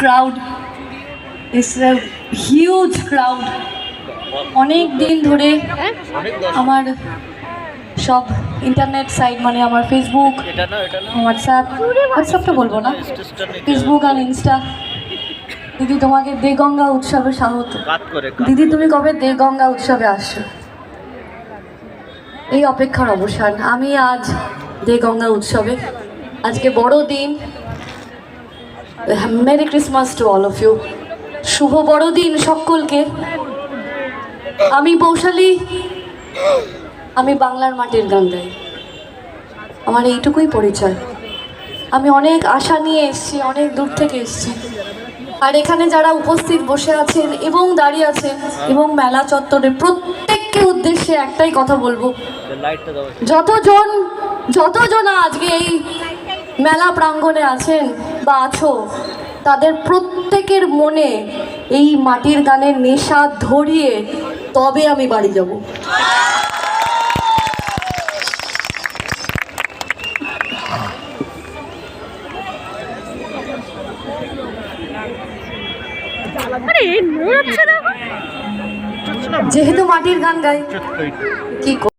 crowd. It's a huge crowd. অনেক দিন ধরে আমার সব ইন্টারনেট সাইট মানে আমার ফেসবুক হোয়াটসঅ্যাপ হোয়াটসঅ্যাপটা বলব না ফেসবুক আর ইনস্টা দিদি তোমাকে দেগঙ্গা উৎসবে স্বাগত দিদি তুমি কবে দেগঙ্গা উৎসবে আসছো? এই অপেক্ষার অবসান। আমি আজ দেগঙ্গা উৎসবে। আজকে বড় দিন merry Christmas to all of you শুভ বড়দিন সকলকে। আমি পৌশালী আমি বাংলার মাটির গান গাই। আমার এইটুকুই পরিচয়। আমি অনেক আশা নিয়ে এসেছি, অনেক দূর থেকে এসেছি। আর এখানে যারা উপস্থিত বসে আছেন এবং দাঁড়িয়ে আছেন এবং মেলা চত্বরে প্রত্যেককে উদ্দেশ্যে একটাই কথা বলব। যতজন যতজন আজকে এই মেলা প্রাঙ্গণে আছেন বা আছো তাদের প্রত্যেকের মনে এই মাটির গানের নেশা ধরিয়ে তবে আমি বাড়ি যাব। যেহেতু মাটির গান গাই কি